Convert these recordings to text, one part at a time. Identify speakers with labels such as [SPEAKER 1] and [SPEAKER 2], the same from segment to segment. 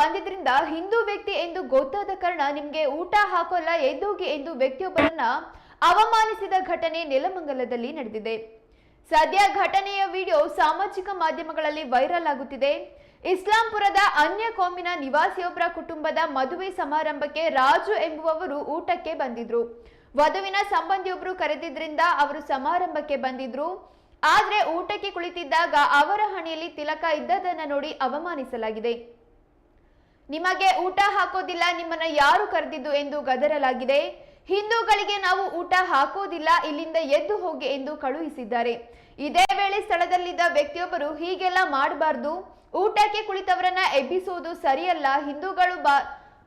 [SPEAKER 1] ಬಂದಿದ್ರಿಂದ ಹಿಂದೂ ವ್ಯಕ್ತಿ ಎಂದು ಗೊತ್ತಾದ ಕಾರಣ ನಿಮ್ಗೆ ಊಟ ಹಾಕೋಲ್ಲ ಎದ್ದೋಗಿ ಎಂದು ವ್ಯಕ್ತಿಯೊಬ್ಬರನ್ನ ಅವಮಾನಿಸಿದ ಘಟನೆ ನೆಲಮಂಗಲದಲ್ಲಿ ನಡೆದಿದೆ. ಸದ್ಯ ಘಟನೆಯ ವಿಡಿಯೋ ಸಾಮಾಜಿಕ ಮಾಧ್ಯಮಗಳಲ್ಲಿ ವೈರಲ್ ಆಗುತ್ತಿದೆ. ಇಸ್ಲಾಂಪುರದ ಅನ್ಯ ಕೋಮಿನ ನಿವಾಸಿಯೊಬ್ಬರ ಕುಟುಂಬದ ಮದುವೆ ಸಮಾರಂಭಕ್ಕೆ ರಾಜು ಎಂಬುವವರು ಊಟಕ್ಕೆ ಬಂದಿದ್ರು. ವಧುವಿನ ಸಂಬಂಧಿಯೊಬ್ಬರು ಕರೆದಿದ್ರಿಂದ ಅವರು ಸಮಾರಂಭಕ್ಕೆ ಬಂದಿದ್ರು. ಆದ್ರೆ ಊಟಕ್ಕೆ ಕುಳಿತಿದ್ದಾಗ ಅವರ ಹಣೆಯಲ್ಲಿ ತಿಲಕ ಇದ್ದದನ್ನ ನೋಡಿ ಅವಮಾನಿಸಲಾಗಿದೆ. ನಿಮಗೆ ಊಟ ಹಾಕೋದಿಲ್ಲ, ನಿಮ್ಮನ್ನ ಯಾರು ಕರೆದಿದ್ದು ಎಂದು ಗದರಲಾಗಿದೆ. ಹಿಂದೂಗಳಿಗೆ ನಾವು ಊಟ ಹಾಕೋದಿಲ್ಲ, ಇಲ್ಲಿಂದ ಎದ್ದು ಹೋಗಿ ಎಂದು ಕಳುಹಿಸಿದ್ದಾರೆ. ಇದೇ ವೇಳೆ ಸ್ಥಳದಲ್ಲಿದ್ದ ವ್ಯಕ್ತಿಯೊಬ್ಬರು ಹೀಗೆಲ್ಲ ಮಾಡಬಾರ್ದು. ಊಟಕ್ಕೆ ಕುಳಿತವರನ್ನ ಎಬ್ಬಿಸುವುದು ಸರಿಯಲ್ಲ, ಹಿಂದೂಗಳು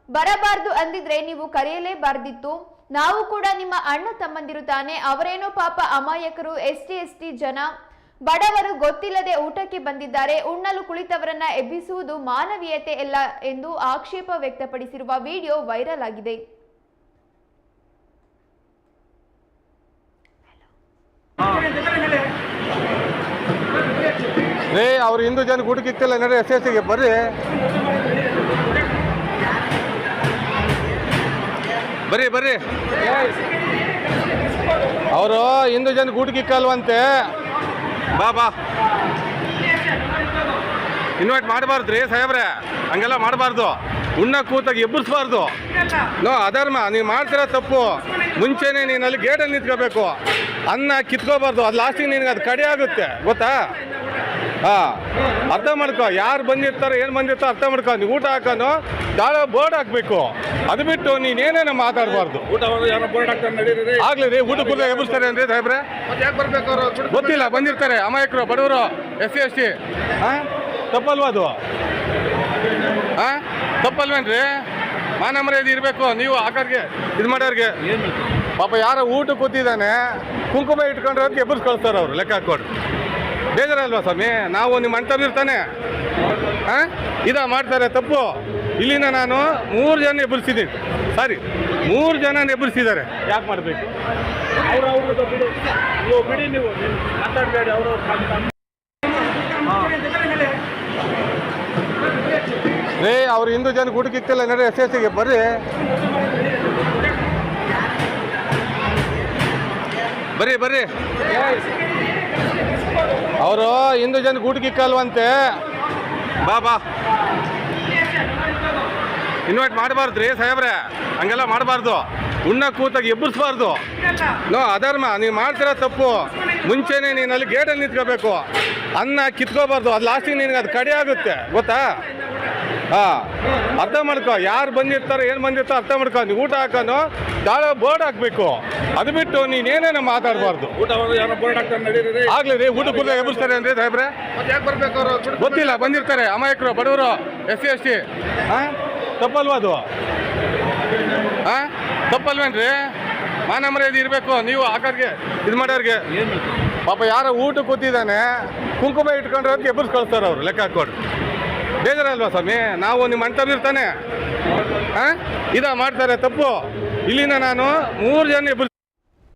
[SPEAKER 1] ಬರಬಾರ್ದು ಅಂದಿದ್ರೆ ನೀವು ಕರೆಯಲೇಬಾರ್ದಿತ್ತು. ನಾವು ಕೂಡ ನಿಮ್ಮ ಅಣ್ಣ ತಮ್ಮಂದಿರು ತಾನೆ, ಅವರೇನೋ ಪಾಪ ಅಮಾಯಕರು ಎಸ್ ಟಿ ಎಸ್ ಟಿ ಜನ. ಬಡವರು ಗೊತ್ತಿಲ್ಲದೆ ಊಟಕ್ಕೆ ಬಂದಿದ್ದಾರೆ. ಉಣ್ಣಲು ಕುಳಿತವರನ್ನ ಎಬ್ಬಿಸುವುದು ಮಾನವೀಯತೆ ಎಲ್ಲ ಎಂದು ಆಕ್ಷೇಪ ವ್ಯಕ್ತಪಡಿಸಿರುವ ವಿಡಿಯೋ ವೈರಲ್ ಆಗಿದೆ.
[SPEAKER 2] ರೇ ಅವ್ರು ಹಿಂದೂ ಜನ ಇಕ್ತಿಲ್ಲ ನಡೆ ಎಸ್ ಎಸ್ಗೆ ಬರ್ರಿ. ಬರ್ರಿ ಬರ್ರಿ. ಅವರು ಹಿಂದೂ ಜನ ಊಟಕ್ಕೆ ಇಕ್ಕಲ್ವಂತೆ ಬಾ ಬಾ. ಇನ್ವೈಟ್ ಮಾಡಬಾರ್ದು ರೀ ಸಾಹೇಬ್ರೆ. ಹಂಗೆಲ್ಲ ಮಾಡಬಾರ್ದು. ಉಣ್ಣ ಕೂತಾಗ ಎಬ್ಬಿಸ್ಬಾರ್ದು. ನೋ, ಅಧರ್ಮ. ನೀವು ಮಾಡ್ತಿರೋ ತಪ್ಪು. ಮುಂಚೆನೆ ನೀನು ಅಲ್ಲಿ ಗೇಟಲ್ಲಿ ನಿಂತ್ಕೋಬೇಕು. ಅನ್ನ ಕಿತ್ಕೋಬಾರ್ದು. ಅದು ಲಾಸ್ಟಿಗೆ ನಿನಗೆ ಅದು ಕಡೆ ಆಗುತ್ತೆ. ಗೊತ್ತಾ? ಹಾಂ. ಅರ್ಥ ಮಾಡ್ಕೊ ಯಾರು ಬಂದಿರ್ತಾರೆ ಏನು ಬಂದಿರ್ತಾರೋ ಅರ್ಥ ಮಾಡ್ಕೊ. ನೀವು ಊಟ ಹಾಕೋನು ದಾಳ ಬೋರ್ಡ್ ಹಾಕಬೇಕು. ಅದು ಬಿಟ್ಟು ನೀನು ಏನೇನೋ ಮಾತಾಡಬಾರ್ದು. ಆಗ್ಲಿ ರೀ ಊಟ ಕೂಡ ಎಬ್ಬಿಸ್ತಾರೆ ಅಂದ್ರೆ ಸಾಹೇಬ್ರೆ? ಗೊತ್ತಿಲ್ಲ ಬಂದಿರ್ತಾರೆ. ಅಮಾಯಕರು ಬಡವರು ಎಸ್ ಸಿ ಎಸ್ ಟಿ ಹಾಂ ತಪ್ಪಲ್ವಾ ಅದು? ಹಾಂ ತಪ್ಪಲ್ವೇನ್ರಿ? ಮಾನ ಮರ್ಯಾದೆ ಇರಬೇಕು. ನೀವು ಆಕಾರ್ಗೆ ಇದು ಮಾಡೋರಿಗೆ ಪಾಪ ಯಾರೋ ಊಟ ಕೂತಿದ್ದಾನೆ ಕುಂಕುಮ ಇಟ್ಕೊಂಡ್ರೆ ಎಬ್ಬರ್ಸ್ ಕಳಿಸ್ತಾರೆ ಅವರು ಲೆಕ್ಕ ಹಾಕ್ಕೊಡ್ರಿ ಬೇಜಾರಲ್ವಾ ಸ್ವಾಮಿ? ನಾವು ನಿಮ್ಮ ಅಂಥವ್ರು ಇರ್ತಾನೆ ಹಾಂ ಇದ ಮಾಡ್ತಾರೆ ತಪ್ಪು. ಇಲ್ಲಿನ ನಾನು ಮೂರು ಜನ ಎಬ್ಬರಿಸಿದ್ದೀನಿ ಸಾರಿ ಮೂರು ಜನ ಎಬ್ಬರಿಸಿದ್ದಾರೆ ಯಾಕೆ ಮಾಡಬೇಕು? ರೇ ಅವ್ರು ಹಿಂದೂ ಜನ ಗುಡುಕಿತ್ತಲ್ಲ ನಡೆ ಎಸ್ ಎಸ್ಗೆ ಬರ್ರಿ. ಬರ್ರಿ ಬರ್ರಿ. ಅವರು ಹಿಂದೂ ಜನ ಊಟಕ್ಕೆ ಇಕ್ಕಲ್ವಂತೆ ಬಾ ಬಾ. ಇನ್ವೈಟ್ ಮಾಡಬಾರ್ದು ರೀ ಸಾಹೇಬ್ರೆ. ಹಂಗೆಲ್ಲ ಮಾಡಬಾರ್ದು. ಉಣ್ಣ ಕೂತಾಗ ಎಬ್ಬರಿಸ್ಬಾರ್ದು ನೋ, ಅಧರ್ಮ, ನೀವು ಮಾಡ್ತಿರೋ ತಪ್ಪು. ಮುಂಚೆನೆ ನೀನು ಅಲ್ಲಿ ಗೇಟಲ್ಲಿ ನಿಂತ್ಕೋಬೇಕು. ಅನ್ನ ಕಿತ್ಕೋಬಾರ್ದು. ಅದು ಲಾಸ್ಟಿಗೆ ನಿನಗೆ ಅದು ಕಡಿ ಆಗುತ್ತೆ. ಗೊತ್ತಾ? ಹಾಂ. ಅರ್ಥ ಮಾಡ್ಕೊ. ಯಾರು ಬಂದಿರ್ತಾರೋ, ಏನು ಬಂದಿರ್ತಾರೋ ಅರ್ಥ ಮಾಡ್ಕೊ. ನೀವು ಊಟ ಹಾಕೋನು ದಾಳ ಬೋರ್ಡ್ ಹಾಕ್ಬೇಕು. ಅದು ಬಿಟ್ಟು ನೀನು ಏನೇನ ಮಾತಾಡಬಾರ್ದು ಆಗ್ಲಿ ರೀ ಊಟ ಕೂಡ ಎಬ್ಬಿಸ್ತಾರೆ ಅಂದ್ರೆ ಸಾಹೇಬ್ರೆ?
[SPEAKER 3] ಮತ್ತೆ ಯಾಕೆ ಬರ್ಬೇಕು ಅವರು?
[SPEAKER 2] ಗೊತ್ತಿಲ್ಲ ಬಂದಿರ್ತಾರೆ ಅಮಾಯಕರು ಬಡವರು ಎಸ್ ಸಿ ಎಸ್ ಟಿ ಹಾಂ ತಪ್ಪಲ್ವಾ ಅದು? ಹಾಂ ತಪ್ಪಲ್ವೇನ್ರಿ? ಮಾನ ಮರ್ಯಾದೆ ಇರಬೇಕು ನೀವು ಆಕಾರ್ಗೆ ಇದು ಮಾಡೋರಿಗೆ ಪಾಪ ಯಾರೋ ಊಟ ಕೂತಿದ್ದಾನೆ ಕುಂಕುಮ ಇಟ್ಕೊಂಡ್ರೆ ಅದಕ್ಕೆ ಎಬ್ಬರ್ಸ್ ಕಳಿಸ್ತಾರೆ ಅವರು ಲೆಕ್ಕ ಹಾಕೊಂಡು ಬೇಜಾರಲ್ವಾ ಸ್ವಾಮಿ? ನಾವು ನಿಮ್ಮ ಇರ್ತಾನೆ. ಹಾಂ ಇದ ಮಾಡ್ತಾರೆ ತಪ್ಪು. ಇಲ್ಲಿನ ನಾನು ಮೂರು ಜನ ಎಬ್ಬರಿಸಿ